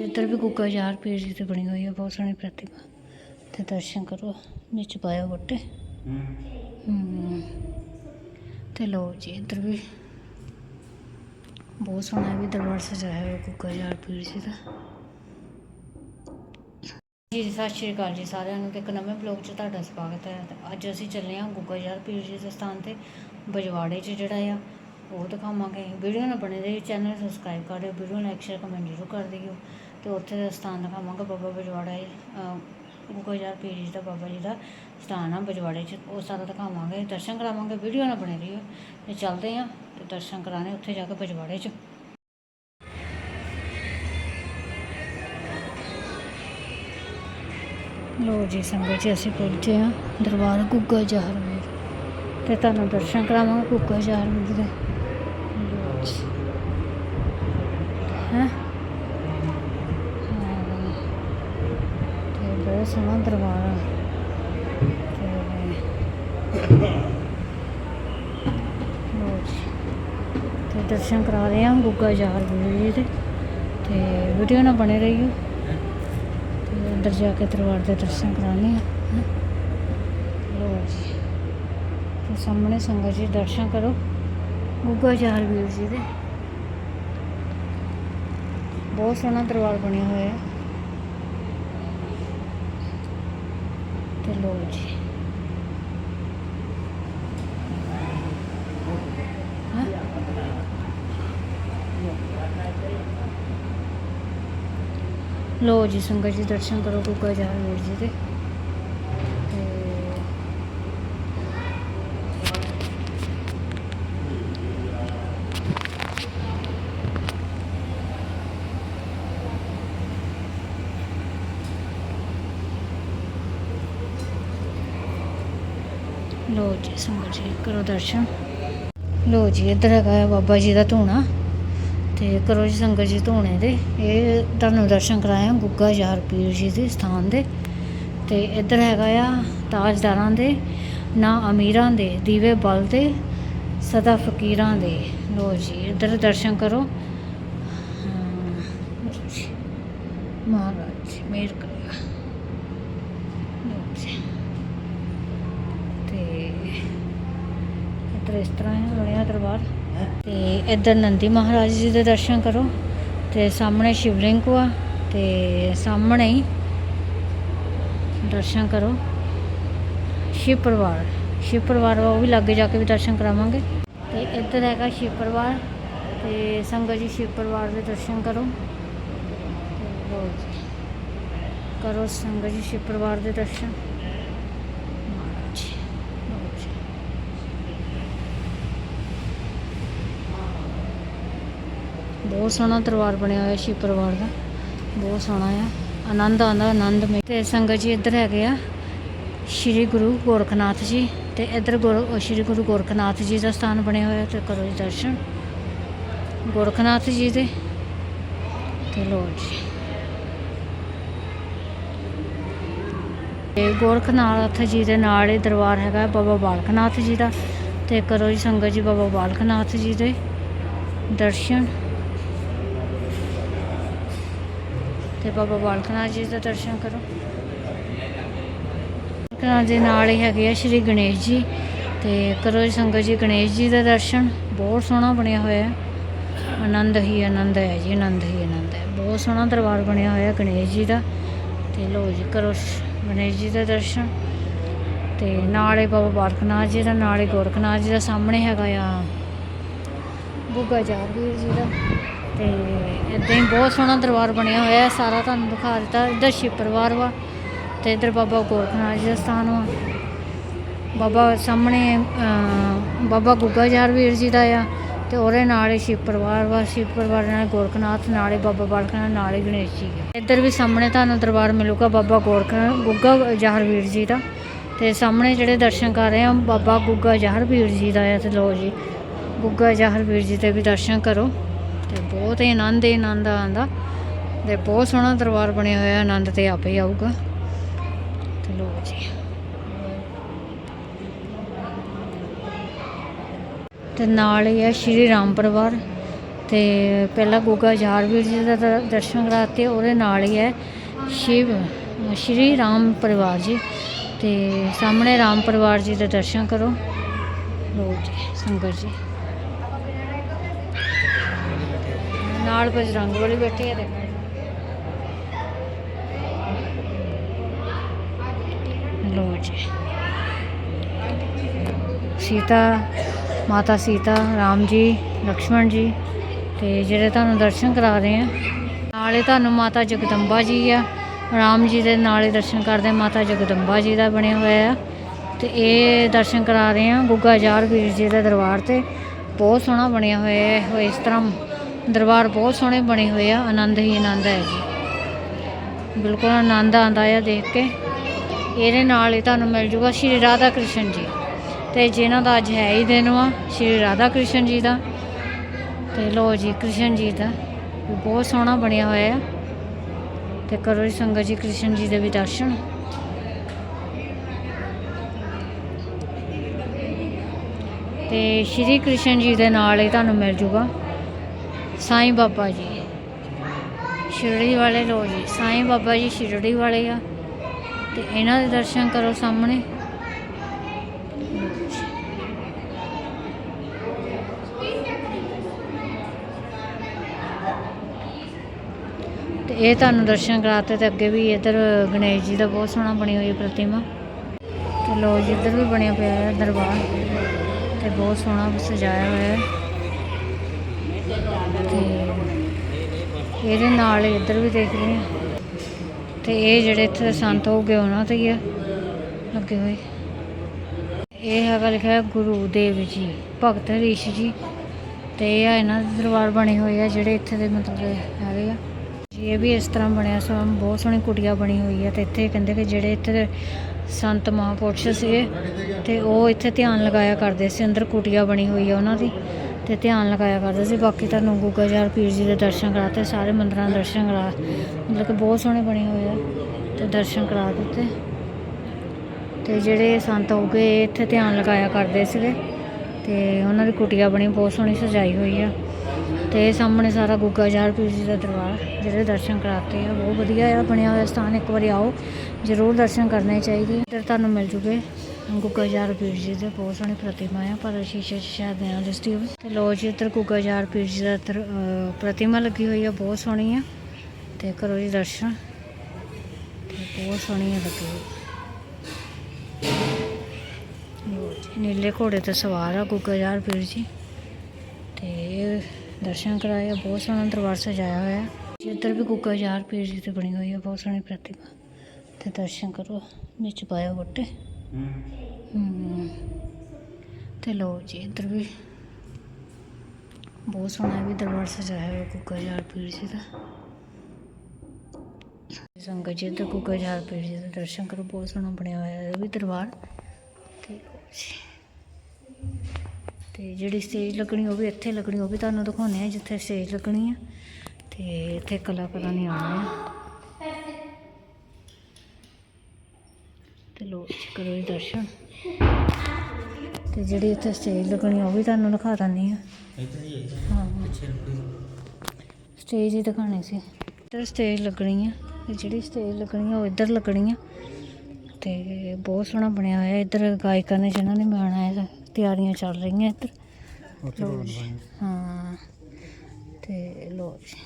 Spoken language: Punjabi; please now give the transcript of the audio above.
ਜੀ ਇੱਧਰ ਵੀ ਗੁੱਗਾ ਯਾਰ ਪੀਰ ਜੀ ਤੇ ਬਣੀ ਹੋਈ ਹੈ ਬਹੁਤ ਸੋਹਣੀ ਪ੍ਰਤਿਮਾ ਤੇ ਦਰਸ਼ਨ ਕਰੋ ਵਿੱਚ ਪਾਇਆ ਬੁੱਟੇ। ਹਮ, ਤੇ ਲੋ ਜੀ ਇੱਧਰ ਵੀ ਬਹੁਤ ਸੋਹਣਾ ਵੀ ਦਰਬਾਰ ਸਜਾਇਆ ਹੋਇਆ ਗੁੱਗਾ ਯਾਰ ਪੀਰ ਜੀ ਦਾ। ਜੀ ਸਤਿ ਸ਼੍ਰੀ ਅਕਾਲ ਜੀ ਸਾਰਿਆਂ ਨੂੰ ਤੇ ਇੱਕ ਨਵੇਂ ਬਲੌਗ 'ਚ ਤੁਹਾਡਾ ਸਵਾਗਤ ਹੈ। ਤੇ ਅੱਜ ਅਸੀਂ ਚੱਲੇ ਹਾਂ ਗੁੱਗਾ ਯਾਰ ਪੀਰ ਜੀ ਦੇ ਸਥਾਨ ਤੇ ਬਜਵਾੜੇ 'ਚ ਜਿਹੜਾ ਆ ਉਹ ਦਿਖਾਵਾਂਗੇ। ਵੀਡੀਓ ਨਾਲ ਬਣੇ ਰਹੀ ਚੈਨਲ ਸਬਸਕ੍ਰਾਈਬ ਕਰ ਦਿਓ ਵੀਡੀਓ ਲਾਈਕ ਸ਼ੇਅਰ ਕਮੈਂਟ ਜ਼ਰੂਰ ਕਰ ਦਿਓ। ਅਤੇ ਉੱਥੇ ਦਾ ਸਥਾਨ ਦਿਖਾਵਾਂਗੇ ਬਾਬਾ ਬਜਵਾੜਾ ਅਹ, ਗੁੱਗਾ ਯਾਰ ਪੀਰ ਜੀ ਦਾ ਬਾਬਾ ਜੀ ਦਾ ਸਥਾਨ ਆ ਬਜਵਾੜੇ 'ਚ ਉਹ ਸਾਰਾ ਦਿਖਾਵਾਂਗੇ ਦਰਸ਼ਨ ਕਰਾਵਾਂਗੇ ਵੀਡੀਓ ਨਾਲ ਬਣੇ ਰਹੀ ਤੇ ਚੱਲਦੇ ਹਾਂ ਤੇ ਦਰਸ਼ਨ ਕਰਾਣੇ ਉੱਥੇ ਜਾ ਕੇ ਬਜਵਾੜੇ 'ਚ। ਲੋ ਜੀ ਸੰਗਤ ਜੀ ਅਸੀਂ ਪਹੁੰਚੇ ਹਾਂ ਦਰਬਾਰ ਗੁੱਗਾ ਜਹਰ ਮੀਰ ਤੇ ਤੁਹਾਨੂੰ ਦਰਸ਼ਨ ਕਰਾਵਾਂਗੇ ਗੁੱਗਾ ਜਹਰ ਮੀਰ ਦੇ। ਲਓ ਹੈਂ? ਤੇ ਬਹੁਤ ਸੋਹਣਾ ਦਰਬਾਰ ਆ। ਤੇ ਦਰਸ਼ਨ ਕਰਾ ਰਹੇ ਹਾਂ ਗੁੱਗਾ ਜਹਰ ਵੀਰ ਜੀ ਦੇ। ਤੇ ਵੀਡੀਓ ਨਾਲ ਬਣੇ ਰਹੀਓ। ਤੇ ਅੰਦਰ ਜਾ ਕੇ ਦਰਬਾਰ ਦੇ ਦਰਸ਼ਨ ਕਰਾਣੇ ਆ ਹੈਂ। ਜੀ, ਤੇ ਸਾਹਮਣੇ ਸੰਗਤ ਜੀ ਦਰਸ਼ਨ ਕਰੋ। ਗੁੱਗਾ ਜਹਰ ਵੀਰ ਜੀ ਦੇ। ਬਹੁਤ ਸੋਹਣਾ ਦਰਬਾਰ ਬਣਿਆ ਹੋਇਆ। ਹੈ ਤੇ ਲਓ ਜੀ। ਲੋ ਜੀ ਸੰਗਤ ਜੀ ਦਰਸ਼ਨ ਕਰੋ ਗੁੱਗਾ ਜਹਰ ਵੀਰ ਜੀ ਦੇ ਲੋ ਜੀ, ਸੰਗਤ ਜੀ, ਕਰੋ ਦਰਸ਼ਨ। ਲੋ ਜੀ, ਇੱਧਰ ਹੈਗਾ ਹੈ ਬਾਬਾ ਜੀ ਦਾ ਧੂਣਾ। ਤੇ ਕਰੋ ਜੀ, ਸੰਗਤ ਜੀ, ਧੂਣੇ ਦੇ। ਇਹ ਤੁਹਾਨੂੰ ਦਰਸ਼ਨ ਕਰਾਇਆ ਗੁੱਗਾ ਯਾਰ ਪੀਰ ਜੀ ਦੇ ਸਥਾਨ ਦੇ। ਤੇ ਇੱਧਰ ਹੈਗਾ ਆ ਤਾਜਦਾਰਾਂ ਦੇ, ਨਾ ਅਮੀਰਾਂ ਦੇ, ਦੀਵੇ ਬਲ ਦੇ, ਸਦਾ ਫਕੀਰਾਂ ਦੇ। ਲੋ ਜੀ, ਇੱਧਰ ਦਰਸ਼ਨ ਕਰੋ। ਜੀ। ਮਹਾਰਾਜ ਜੀ, ਮਿਹਰ ਕਰਿਆ ਲਓ ਜੀ। ਤੇ ਇੱਧਰ ਇਸ ਤਰ੍ਹਾਂ ਹੈ ਬਣਿਆ ਦਰਬਾਰ। ਤੇ ਇੱਧਰ ਨੰਦੀ ਮਹਾਰਾਜ ਜੀ ਦੇ ਦਰਸ਼ਨ ਕਰੋ। ਤੇ ਸਾਹਮਣੇ ਸ਼ਿਵਲਿੰਗ ਆ, ਤੇ ਸਾਹਮਣੇ ਹੀ ਦਰਸ਼ਨ ਕਰੋ। ਸ਼ਿਵ ਪਰਿਵਾਰ ਸ਼ਿਵ ਪਰਿਵਾਰ ਵਾ, ਉਹ ਵੀ ਲਾਗੇ ਜਾ ਕੇ ਵੀ ਦਰਸ਼ਨ ਕਰਾਵਾਂਗੇ। ਤੇ ਇੱਧਰ ਹੈਗਾ ਸ਼ਿਵ ਪਰਿਵਾਰ, ਤੇ ਸੰਗਤ ਜੀ ਸ਼ਿਵ ਪਰਿਵਾਰ ਦੇ ਦਰਸ਼ਨ ਕਰੋ। ਕਰੋ ਸੰਗਤ ਜੀ ਸ਼ਿਵ ਪਰਿਵਾਰ ਦੇ ਦਰਸ਼ਨ ਮਹਾਰਾਜ ਜੀ, ਲਓ ਜੀ। ਬਹੁਤ ਸੋਹਣਾ ਦਰਬਾਰ ਬਣਿਆ ਹੋਇਆ ਸ਼ਿਵ ਪਰਿਵਾਰ ਦਾ। ਬਹੁਤ ਸੋਹਣਾ ਆ। ਆਨੰਦ ਆਉਂਦਾ, ਆਨੰਦ ਮੇ ਤੇ ਸੰਗਤ ਜੀ ਇੱਧਰ ਹੈਗੇ ਆ। ਸ਼੍ਰੀ ਗੁਰੂ ਗੋਰਖਨਾਥ ਜੀ ਤੇ ਇੱਧਰ ਗੁਰੂ ਸ਼੍ਰੀ ਗੁਰੂ ਗੋਰਖਨਾਥ ਜੀ ਦਾ ਸਥਾਨ ਬਣਿਆ ਹੋਇਆ, ਤੇ ਕਰੋ ਜੀ ਦਰਸ਼ਨ। ਗੋਰਖਨਾਥ ਜੀ ਦੇ ਤੇ ਲੋ ਜੀ। ਤੇ ਗੋਰਖਨਾਥ ਜੀ ਦੇ ਨਾਲ ਹੀ ਦਰਬਾਰ ਹੈਗਾ ਬਾਬਾ ਬਾਲਕਨਾਥ ਜੀ ਦਾ। ਤੇ ਕਰੋ ਜੀ ਸੰਗਤ ਜੀ ਬਾਬਾ ਬਾਲਕਨਾਥ ਜੀ ਦੇ ਦਰਸ਼ਨ। ਤੇ ਬਾਬਾ ਬਾਲਕ ਨਾਥ ਜੀ ਦਾ ਦਰਸ਼ਨ ਕਰੋ। ਬਾਲਕਨਾਥ ਦੇ ਨਾਲ ਹੀ ਹੈਗੇ ਆ ਸ਼੍ਰੀ ਗਣੇਸ਼ ਜੀ ਤੇ ਕਰੋ ਜੀ ਸੰਗਤ ਜੀ, ਗਣੇਸ਼ ਜੀ ਦਾ ਦਰਸ਼ਨ। ਬਹੁਤ ਸੋਹਣਾ ਬਣਿਆ ਹੋਇਆ ਹੈ। ਆਨੰਦ ਹੀ ਆਨੰਦ ਹੈ ਜੀ, ਆਨੰਦ ਹੀ ਆਨੰਦ ਹੈ। ਬਹੁਤ ਸੋਹਣਾ ਦਰਬਾਰ ਬਣਿਆ ਹੋਇਆ ਗਣੇਸ਼ ਜੀ ਦਾ। ਤੇ ਲੋ ਜੀ, ਕਰੋ ਗਣੇਸ਼ ਜੀ ਦਾ ਦਰਸ਼ਨ। ਤੇ ਨਾਲੇ ਹੀ ਬਾਬਾ ਬਾਲਕਨਾਥ ਜੀ ਦਾ, ਨਾਲੇ ਗੋਰਖਨਾਥ ਜੀ ਦਾ ਸਾਹਮਣੇ ਹੈਗਾ ਆ। ਗੁੱਗਾ ਜਾਰਵੀਰ ਜੀ ਦਾ। ਇਦਾਂ ਹੀ ਬਹੁਤ ਸੋਹਣਾ ਦਰਬਾਰ ਬਣਿਆ ਹੋਇਆ ਹੈ, ਸਾਰਾ ਤੁਹਾਨੂੰ ਦਿਖਾ ਦਿੱਤਾ, ਇੱਧਰ ਸ਼ਿਵ ਪਰਿਵਾਰ ਵਾ ਤੇ ਇੱਧਰ ਬਾਬਾ ਗੋਰਖਨਾਥ ਜੀ ਦਾ ਸਥਾਨ ਵਾ। ਬਾਬਾ ਸਾਹਮਣੇ ਬਾਬਾ ਗੁੱਗਾ ਜਾਰਵੀਰ ਜੀ ਦਾ ਆ ਤੇ ਉਹਦੇ ਨਾਲ ਹੀ ਸ਼ਿਵ ਪਰਿਵਾਰ ਵਾ, ਸ਼ਿਵ ਪਰਿਵਾਰ ਨਾਲ ਗੋਰਖਨਾਥ, ਨਾਲੇ ਬਾਬਾ ਬਾਲਕਨਾਥ ਨਾਲ ਹੀ ਗਣੇਸ਼ ਜੀ ਇੱਧਰ ਵੀ ਸਾਹਮਣੇ ਤੁਹਾਨੂੰ ਦਰਬਾਰ ਮਿਲੂਗਾ ਬਾਬਾ ਗੋਰਖ, ਗੁੱਗਾ ਜਾਹਰਵੀਰ ਜੀ ਦਾ। ਤੇ ਸਾਹਮਣੇ ਜਿਹੜੇ ਦਰਸ਼ਨ ਕਰ ਰਹੇ ਆ, ਬਾਬਾ ਗੁੱਗਾ ਜਾਹਰਵੀਰ ਜੀ ਦਾ ਆ ਤੇ ਲੋ ਜੀ, ਗੁੱਗਾ ਜਾਹਰਵੀਰ ਜੀ ਦੇ ਵੀ ਦਰਸ਼ਨ ਕਰੋ। ਤੇ ਬਹੁਤ ਹੀ ਆਨੰਦ ਹੀ ਆਨੰਦ ਆਉਂਦਾ। ਤੇ ਬਹੁਤ ਸੋਹਣਾ ਦਰਬਾਰ ਬਣਿਆ ਹੋਇਆ, ਆਨੰਦ ਤੇ ਆਪੇ ਹੀ ਆਊਗਾ। ਤੇ ਲੋ ਜੀ। ਤੇ ਨਾਲ ਹੀ ਹੈ ਸ਼੍ਰੀ ਰਾਮ ਪਰਿਵਾਰ। ਤੇ ਪਹਿਲਾਂ ਗੁੱਗਾ ਜਾਰਵੀਰ ਜੀ ਦਾ ਦਰ- ਦਰਸ਼ਨ ਕਰਾਤੇ, ਉਹਦੇ ਨਾਲ ਹੀ ਹੈ ਸ਼ਿਵ, ਸ਼੍ਰੀ ਰਾਮ ਪਰਿਵਾਰ ਜੀ। ਤੇ ਸਾਹਮਣੇ ਰਾਮ ਪਰਿਵਾਰ ਜੀ ਦੇ ਦਰਸ਼ਨ ਕਰੋ। ਲੋ ਜੀ, ਸੰਗਤ ਜੀ। ਨਾਲ ਬਜਰੰਗ ਵਾਲੀ ਬੈਠੀ ਹੈ ਦੇਖੋ। ਲੋ ਜੀ। ਸੀਤਾ, ਮਾਤਾ ਸੀਤਾ, ਰਾਮ ਜੀ, ਲਕਸ਼ਮਣ ਜੀ ਤੇ ਜਿਹੜੇ ਤੁਹਾਨੂੰ ਦਰਸ਼ਨ ਕਰਾ ਰਹੇ ਆ, ਨਾਲੇ ਤੁਹਾਨੂੰ ਮਾਤਾ ਜਗਦੰਬਾ ਜੀ ਆ। ਰਾਮ ਜੀ ਦੇ ਨਾਲੇ ਦਰਸ਼ਨ ਕਰਦੇ ਮਾਤਾ ਜਗਦੰਬਾ ਜੀ ਦਾ ਬਣਿਆ ਹੋਇਆ ਆ। ਤੇ ਇਹ ਦਰਸ਼ਨ ਕਰਾ ਰਹੇ ਆ ਗੁੱਗਾ ਜਾਰ ਵੀਰ ਜੀ ਦੇ ਦਰਬਾਰ ਤੇ। ਬਹੁਤ ਸੋਹਣਾ ਬਣਿਆ ਹੋਇਆ ਹੈ ਇਸ ਤਰ੍ਹਾਂ ਦਰਬਾਰ ਬਹੁਤ ਸੋਹਣੇ ਬਣੇ ਹੋਏ ਆ, ਆਨੰਦ ਹੀ ਆਨੰਦ ਹੈ ਜੀ। ਬਿਲਕੁਲ ਆਨੰਦ ਆਉਂਦਾ ਆ ਦੇਖ ਕੇ। ਇਹਦੇ ਨਾਲ ਹੀ ਤੁਹਾਨੂੰ ਮਿਲ ਜੂਗਾ ਸ਼੍ਰੀ ਰਾਧਾ ਕ੍ਰਿਸ਼ਨ ਜੀ। ਤੇ ਜਿਨ੍ਹਾਂ ਦਾ ਅੱਜ ਹੈ ਹੀ ਦਿਨ ਵਾ, ਸ਼੍ਰੀ ਰਾਧਾ ਕ੍ਰਿਸ਼ਨ ਜੀ ਦਾ। ਤੇ ਲੋ ਜੀ, ਕ੍ਰਿਸ਼ਨ ਜੀ ਦਾ ਬਹੁਤ ਸੋਹਣਾ ਬਣਿਆ ਹੋਇਆ ਹੈ ਤੇ ਕਰੋ ਜੀ ਸੰਗਤ ਜੀ ਕ੍ਰਿਸ਼ਨ ਜੀ ਦੇ ਵੀ ਦਰਸ਼ਨ। ਤੇ ਸ਼੍ਰੀ ਕ੍ਰਿਸ਼ਨ ਜੀ ਦੇ ਨਾਲ ਹੀ ਤੁਹਾਨੂੰ ਮਿਲ ਜੂਗਾ। ਸਾਈਂ ਬਾਬਾ ਜੀ। ਸ਼ਿਰੜੀ ਵਾਲੇ ਲੋ ਜੀ, ਸਾਈਂ ਬਾਬਾ ਜੀ ਸ਼ਿਰੜੀ ਵਾਲੇ ਆ। ਤੇ ਇਹਨਾਂ ਦੇ ਦਰਸ਼ਨ ਕਰੋ ਸਾਹਮਣੇ। ਤੇ ਇਹ ਤੁਹਾਨੂੰ ਦਰਸ਼ਨ ਕਰਾਤੇ ਤੇ ਅੱਗੇ ਵੀ ਇੱਧਰ ਗਣੇਸ਼ ਜੀ ਦਾ ਬਹੁਤ ਸੋਹਣਾ ਬਣੀ ਹੋਈ ਹੈ ਪ੍ਰਤਿਮਾ। ਤੇ ਲੋ ਜੀ, ਇੱਧਰ ਵੀ ਬਣਿਆ ਪਿਆ ਹੈ ਦਰਬਾਰ। ਤੇ ਬਹੁਤ ਸੋਹਣਾ ਸਜਾਇਆ ਹੋਇਆ ਹੈ ਤੇ ਇਹਦੇ ਨਾਲ ਇੱਧਰ ਵੀ ਦੇਖ ਰਹੇ ਹਾਂ। ਤੇ ਇਹ ਜਿਹੜੇ ਇੱਥੇ ਦੇ ਸੰਤ ਹੋ ਗਏ ਉਹਨਾਂ ਤੇ ਹੀ ਆ। ਲੱਗੇ ਹੋਏ। ਇਹ ਹੈਗਾ ਲਿਖਿਆ ਗੁਰੂ ਦੇਵ ਜੀ, ਭਗਤ ਰਿਸ਼ ਜੀ। ਤੇ ਇਹ ਆ ਇਹਨਾਂ ਦੇ ਦਰਬਾਰ ਬਣੇ ਹੋਏ ਆ ਜਿਹੜੇ ਇੱਥੇ ਦੇ ਮਤਲਬ ਹੈਗੇ ਆ। ਜੀ, ਇਹ ਵੀ ਇਸ ਤਰ੍ਹਾਂ ਬਣਿਆ ਸੋ ਬਹੁਤ ਸੋਹਣੀ ਕੁਟੀਆ ਬਣੀ ਹੋਈ ਆ ਤੇ ਇੱਥੇ ਕਹਿੰਦੇ ਕਿ ਜਿਹੜੇ ਇੱਥੇ ਦੇ ਸੰਤ ਮਹਾਂਪੁਰਸ਼ ਸੀਗੇ ਤੇ ਉਹ ਇੱਥੇ ਧਿਆਨ ਲਗਾਇਆ ਕਰਦੇ ਸੀ, ਅੰਦਰ ਕੁਟੀਆ ਬਣੀ ਹੋਈ ਆ ਉਹਨਾਂ ਦੀ। ਤੇ ਧਿਆਨ ਲਗਾਇਆ ਕਰਦੇ ਸੀ। ਬਾਕੀ ਤੁਹਾਨੂੰ ਗੁੱਗਾ ਜਾਰ ਪੀਰ ਜੀ ਦੇ ਦਰਸ਼ਨ ਕਰਾਤੇ, ਸਾਰੇ ਮੰਦਰਾਂ ਦੇ ਦਰਸ਼ਨ ਕਰਾ, ਮਤਲਬ ਕਿ ਬਹੁਤ ਸੋਹਣੇ ਬਣੇ ਹੋਏ ਆ ਤੇ ਦਰਸ਼ਨ ਕਰਾ ਦਿੱਤੇ। ਤੇ ਜਿਹੜੇ ਸੰਤ ਹੋ ਗਏ, ਇੱਥੇ ਧਿਆਨ ਲਗਾਇਆ ਕਰਦੇ ਸੀਗੇ। ਤੇ ਉਹਨਾਂ ਦੀ ਕੁਟੀਆ ਬਣੀ, ਬਹੁਤ ਸੋਹਣੀ ਸਜਾਈ ਹੋਈ ਆ। ਤੇ ਸਾਹਮਣੇ ਸਾਰਾ ਗੁੱਗਾ ਜਾਰ ਪੀਰ ਜੀ ਦਾ ਦਰਬਾਰ, ਜਿਹੜੇ ਦਰਸ਼ਨ ਕਰਾਤੇ ਆ, ਬਹੁਤ ਵਧੀਆ ਆ, ਬਣਿਆ ਹੋਇਆ ਸਥਾਨ। ਇੱਕ ਵਾਰੀ ਆਓ, ਜ਼ਰੂਰ ਦਰਸ਼ਨ ਕਰਨੇ ਚਾਹੀਦੇ ਇੱਧਰ ਤੁਹਾਨੂੰ ਮਿਲ ਜੂਗੇ। ਗੁੱਗਾ ਜਾਰ ਪੀਰ ਜੀ ਦੇ ਬਹੁਤ ਸੋਹਣੀ ਪ੍ਰਤਿਮਾ ਆ ਪਰ ਸ਼ੀਸ਼ੇ 'ਚ ਸ਼ਾਇਦ ਨਾ ਦਿਸਦੀ ਹੋਵੇ। ਤੇ ਲੋ ਜੀ ਇੱਧਰ ਗੁੱਗਾ ਜਾਰ ਪੀਰ ਜੀ ਦਾ ਇੱਧਰ, ਪ੍ਰਤਿਮਾ ਲੱਗੀ ਹੋਈ ਆ ਬਹੁਤ ਸੋਹਣੀ ਆ। ਤੇ ਕਰੋ ਜੀ ਦਰਸ਼ਨ। ਤੇ ਬਹੁਤ ਸੋਹਣੀ ਆ ਲੱਗੀ ਨੀਲੇ ਘੋੜੇ ਤੇ ਸਵਾਰ ਆ ਗੁੱਗਾ ਜਾਰ ਪੀਰ ਜੀ। ਤੇ ਦਰਸ਼ਨ ਕਰਾਏ ਆ ਬਹੁਤ ਸੋਹਣਾ ਦਰਬਾਰ ਸਜਾਇਆ ਹੋਇਆ ਹੈ ਇੱਧਰ ਵੀ ਗੁੱਗਾ ਜਾਰ ਪੀਰ ਜੀ ਤੇ ਬਣੀ ਹੋਈ ਆ ਬਹੁਤ ਸੋਹਣੀ ਪ੍ਰਤਿਮਾ। ਤੇ ਦਰਸ਼ਨ ਕਰੋ ਵਿੱਚ ਪਾਇਆ ਵੱਟੇ ਹਮ। ਤੇ ਲੋ ਜੀ, ਇੱਧਰ ਵੀ ਬਹੁਤ ਸੋਹਣਾ ਵੀ ਦਰਬਾਰ ਸਜਾਇਆ ਹੋਇਆ ਗੁੱਗਾ ਜਾਰ ਪੀਰ ਜੀ ਦਾ। ਸੰਗਤ ਜੀ, ਇੱਧਰ ਗੁੱਗਾ ਜਾਰ ਪੀਰ ਜੀ ਦਾ ਦਰਸ਼ਨ ਕਰੋ, ਬਹੁਤ ਸੋਹਣਾ ਬਣਿਆ ਹੋਇਆ ਹੈ ਇਹ ਵੀ ਦਰਬਾਰ। ਤੇ ਤੇ ਜਿਹੜੀ ਸਟੇਜ ਲੱਗਣੀ ਉਹ ਵੀ ਇੱਥੇ ਲੱਗਣੀ, ਉਹ ਵੀ ਤੁਹਾਨੂੰ ਦਿਖਾਉਂਦੇ ਆ ਜਿੱਥੇ ਸਟੇਜ ਲੱਗਣੀ ਆ। ਤੇ ਇੱਥੇ ਕਲਾਕਾਰਾਂ ਨੇ ਆਉਣਾ ਆ। ਲੋ ਕਰੋ ਜੀ ਦਰਸ਼ਨ। ਤੇ ਜਿਹੜੀ ਇੱਥੇ ਸਟੇਜ ਲੱਗਣੀ ਉਹ ਵੀ ਤੁਹਾਨੂੰ ਦਿਖਾ ਦਿੰਦੀ ਆ। ਹਾਂ ਸਟੇਜ ਹੀ। ਦਿਖਾਣੀ ਸੀ। ਇੱਧਰ ਸਟੇਜ ਲੱਗਣੀ ਆ। ਤੇ ਜਿਹੜੀ ਸਟੇਜ ਲੱਗਣੀ ਆ ਉਹ ਇੱਧਰ ਲੱਗਣੀ ਆ। ਤੇ ਬਹੁਤ ਸੋਹਣਾ ਬਣਿਆ ਹੋਇਆ ਇੱਧਰ ਗਾਇਕਾਂ ਨੇ ਜਿਨ੍ਹਾਂ ਨੇ ਗਾਣਾ ਹੈ ਤਿਆਰੀਆਂ ਚੱਲ ਰਹੀਆਂ ਇੱਧਰ। ਹਾਂ। ਤੇ ਲੋ ਜੀ।